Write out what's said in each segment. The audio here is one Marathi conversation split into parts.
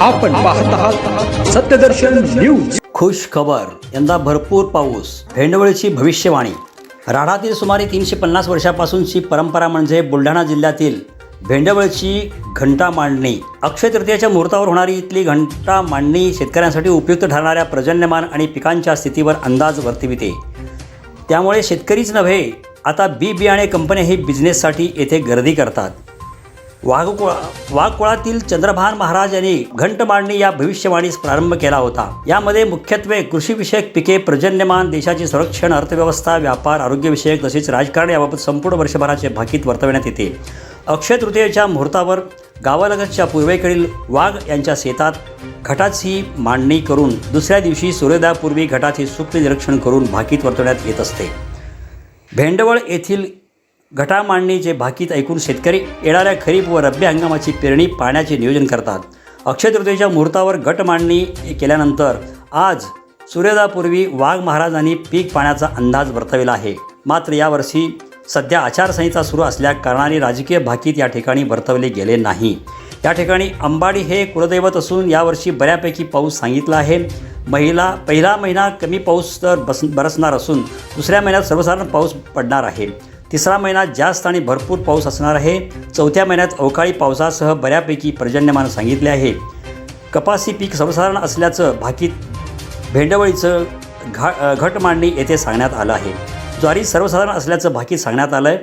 आपण पाहत आहात सत्यदर्शन न्यूज. खुश खबर. यंदा भरपूर पाऊस. भेंडवळीची भविष्यवाणी. राढातील सुमारे तीनशे पन्नास वर्षापासूनची परंपरा म्हणजे बुलढाणा जिल्ह्यातील भेंडवळची घंटा मांडणी. अक्षय तृतीयाच्या मुहूर्तावर होणारी इथली घंटा मांडणी शेतकऱ्यांसाठी उपयुक्त ठरणाऱ्या पर्जन्यमान आणि पिकांच्या स्थितीवर अंदाज वर्तविते त्यामुळे शेतकरीच नव्हे आता बी बियाणे कंपन्याही बिझनेससाठी येथे गर्दी करतात. वाघकुळा वाघकुळातील चंद्रभान महाराज यांनी घंट मांडणी या भविष्यवाणीस प्रारंभ केला होता. यामध्ये मुख्यत्वे कृषीविषयक पिके पर्जन्यमान देशाचे संरक्षण अर्थव्यवस्था व्यापार आरोग्यविषयक तसेच राजकारण याबाबत संपूर्ण वर्षभराचे भाकीत वर्तवण्यात येते. अक्षय तृतीयेच्या मुहूर्तावर गावालगतच्या पूर्वेकडील वाघ यांच्या शेतात घटाची मांडणी करून दुसऱ्या दिवशी सूर्योदयापूर्वी घटाचे सूक्ष्म निरीक्षण करून भाकीत वर्तवण्यात येत असते. भेंडवळ येथील घटा मांडणीचे भाकीत ऐकून शेतकरी येणाऱ्या खरीप व रब्बी हंगामाची पेरणी पाण्याचे नियोजन करतात. अक्षय तृतीयेच्या मुहूर्तावर गट मांडणी केल्यानंतर आज सूर्योदयापूर्वी वाघ महाराजांनी पीक पाण्याचा अंदाज वर्तविला आहे. मात्र यावर्षी सध्या आचारसंहिता सुरू असल्या कारणाने राजकीय भाकीत या ठिकाणी वर्तवले गेले नाही. या ठिकाणी अंबाडी हे कुलदैवत असून यावर्षी बऱ्यापैकी पाऊस सांगितला आहे. महिला पहिला महिना कमी पाऊस तर बस बरसणार असून दुसऱ्या महिन्यात सर्वसाधारण पाऊस पडणार आहे. तिसरा महिना जास्त आणि भरपूर पाऊस असणार आहे. चौथ्या महिन्यात अवकाळी पावसासह बऱ्यापैकी पर्जन्यमान सांगितले आहे. कपासी पीक सर्वसाधारण असल्याचं भाकीत भेंडवळीचं घा घट मांडणी येथे सांगण्यात आलं आहे. ज्वारी सर्वसाधारण असल्याचं भाकीत सांगण्यात आलं आहे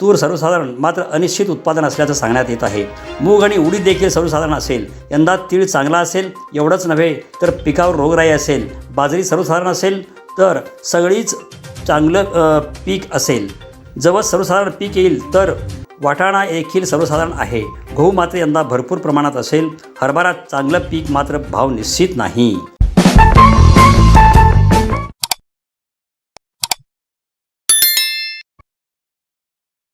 तूर सर्वसाधारण मात्र अनिश्चित उत्पादन असल्याचं सांगण्यात येत आहे. मूग आणि उडीद देखील सर्वसाधारण असेल. यंदा तीळ चांगला असेल एवढंच नव्हे तर पिकावर रोगराई असेल. बाजरी सर्वसाधारण असेल तर सगळीच चांगलं पीक असेल. जवळ सर्वसाधारण पीक येईल तर वाटाणा देखील सर्वसाधारण आहे. गहू मात्र यंदा भरपूर प्रमाणात असेल. हरभरा चांगलं पीक मात्र भाव निश्चित नाही.